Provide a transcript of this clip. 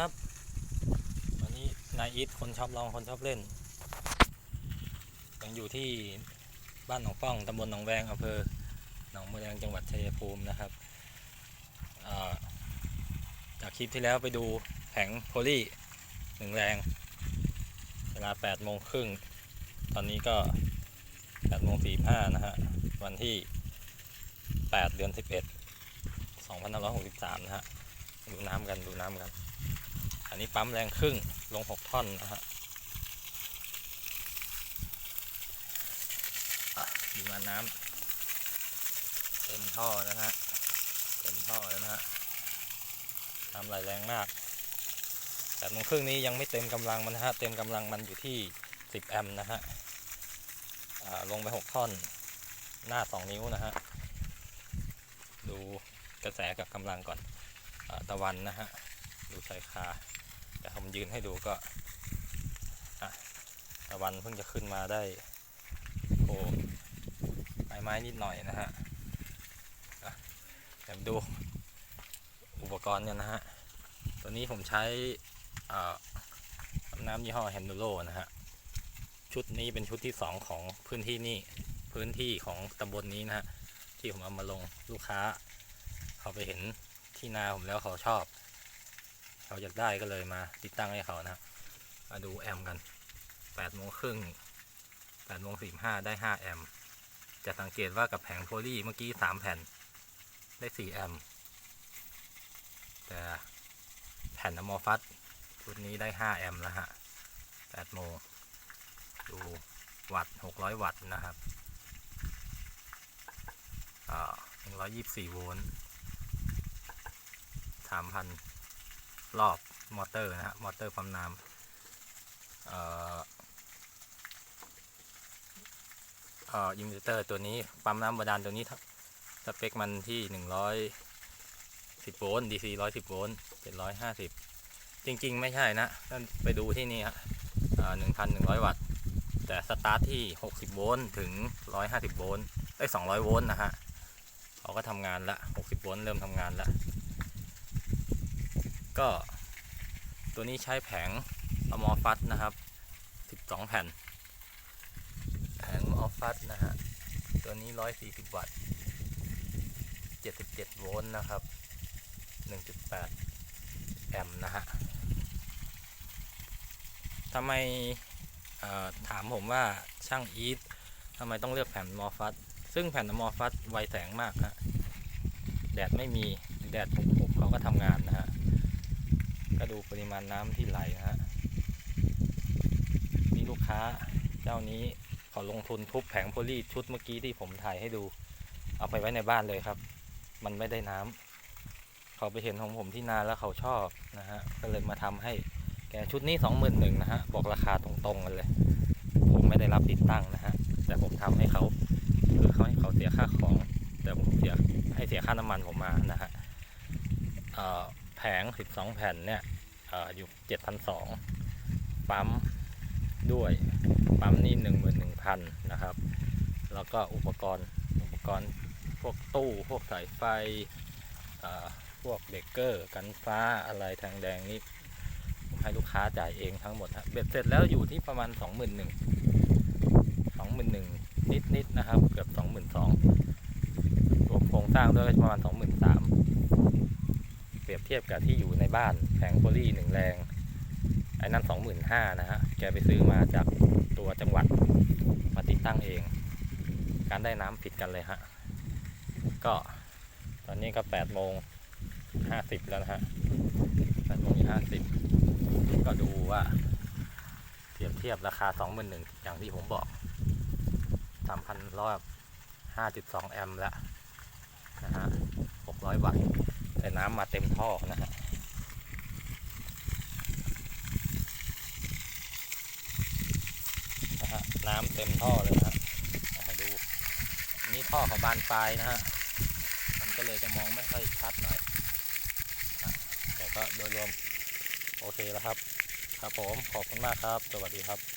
ครับ วันนี้นายอีทคนชอบลองคนชอบเล่น ยังอยู่ที่บ้านหนองป้องตำบลหนองแวงอำเภอหนองบัวแดงจังหวัดชัยภูมินะครับ จากคลิปที่แล้วไปดูแผงโพลีหนึ่งแรง เวลา8โมงครึ่ง ตอนนี้ก็8โมง45นะฮะ วันที่ 8 เดือน 11 2563 นะฮะ ดูน้ำกันดูน้ำกัน อันนี้ปั๊มแรงครึ่งลง6ท่อนนะฮะดูมาน้ำเต็มท่อนะฮะเต็มท่อแล้วนะฮะน้ำไหลแรงมากแปดโมงครึ่งนี้ยังไม่เต็มกำลังมันนะฮะเต็มกำลังมันอยู่ที่10แอมป์นะฮะลงไป6ท่อนหน้า2นิ้วนะฮะดูกระแสกับกำลังก่อน ตะวันนะฮะ ดูชายคาแต่ผมยืนให้ดูก็ตะวันเพิ่งจะขึ้นมาได้โอ้ไม้ไม้นิดหน่อยนะฮะอะเดี๋ยวดูอุปกรณ์กันนะฮะ ตัวนี้ผมใช้น้ำยี่ห้อแฮนดูโลนะฮะ ชุดนี้เป็นชุดที่สองของพื้นที่นี่พื้นที่ของตำบลนี้นะฮะ ที่ผมเอามาลงลูกค้าเขาไปเห็น ที่นาผมแล้วเขาชอบ เขาอยากได้ก็เลยมาติดตั้งให้เขานะมาดูแอมกัน8โมงครึ่ง8โมง45ได้5แอมจะสังเกตว่ากับแผงโพลีเมื่อกี้3แผ่นได้4แอมแต่แผ่นอะมอฟัสชุดนี้ได้5แอมแล้วฮะ8โมงดูวัตต์600วัตต์นะครับอ่า124โวลต์ 3,000รอบมอเตอร์นะฮะมอเตอร์ปั๊มน้ำเอ่อเอ่ออินเวอร์เตอร์ตัวนี้ปั๊มน้ำบาดาลตัวนี้สเปคมันที่110โวลต์ DC 110โวลต์750จริง ๆ ไม่ใช่นะท่านไปดูที่นี่ฮะเอ่อ1,100วัตต์ แต่สตาร์ทที่60โวลต์ถึง150โวลต์ไอ้ย200โวลต์นะฮะเขาก็ทำงานละ60โวลต์เริ่มทำงานละ ก็ตัวนี้ใช้แผงอมอฟัสนะครับ 12 แผ่น แผงออฟัสนะฮะ ตัวนี้ 140 วัตต์ 77 โวลต์นะครับ 1.8 แอมป์นะฮะทำไมถามผมว่าช่างอีททำไมต้องเลือกแผ่นมอฟัส ซึ่งแผ่นมอฟัสไวแสงมากฮะ แดดไม่มี แดดหุบๆเขาก็ทำงานนะฮะ ก็ดูปริมาณน้ำที่ไหลนะฮะมีลูกค้าเจ้านี้เขาลงทุนทุบแผงโพลีชุดเมื่อกี้ที่ผมถ่ายให้ดู เอาไปไว้ในบ้านเลยครับ มันไม่ได้น้ำเขาไปเห็นของผมที่นาแล้วเขาชอบนะฮะก็เลยมาทำให้แกชุดนี้สองหมื่นหนึ่งนะฮะบอกราคาตรงๆกันเลย ผมไม่ได้รับติดตั้งนะฮะแต่ผมทำให้เขาคือเขาให้เขาเสียค่าของ แต่ผมเสียให้เสียค่าน้ำมันผมมานะฮะเอ่อ ผง 12 แผ่นเนี่ยออยู่ 7,200 ปั๊มด้วย ปั๊มนี่ 11,000 นะครับ แล้วก็อุปกรณ์ อุปกรณ์พวกตู้ พวกสายไฟ พวกเบรกเกอร์ กันฟ้าอะไรทางแดงนี่ผมให้ลูกค้าจ่ายเองทั้งหมดฮะเบ็ดเสร็จแล้วอยู่ที่ประมาณ 21,000 21,000 นิดๆนะครับ เกือบ 22,000รวมโครงสร้างด้วยก็ประมาณ 23,000 รียบเทียบกับที่อยู่ในบ้านแผงโพลีหนึ่งแรงไอ้นั่น25,000นห้านะฮะแกไปซื้อมาจากตัวจังหวัดมาติดตั้งเอง การได้น้ำผิดกันเลยฮะก็ตอนนี้ก็8โมง50แล้วนะฮะ8โมง50ก็ดูว่าเปรียบเทียบราคา 21,000อย่างที่ผมบอก 3,000 รอบ 5.2 แอมป์แล้วนะฮะ 600 วัตต์ แต่น้ำมาเต็มท่อนะฮะนะฮะน้ำเต็มท่อเลยนะฮะดูนี่ท่อเขาบานปลายนะฮะมันก็เลยจะมองไม่ค่อยชัดหน่อยแต่ก็โดยรวมโอเคแล้วครับ ครับผมขอบคุณมากครับ สวัสดีครับ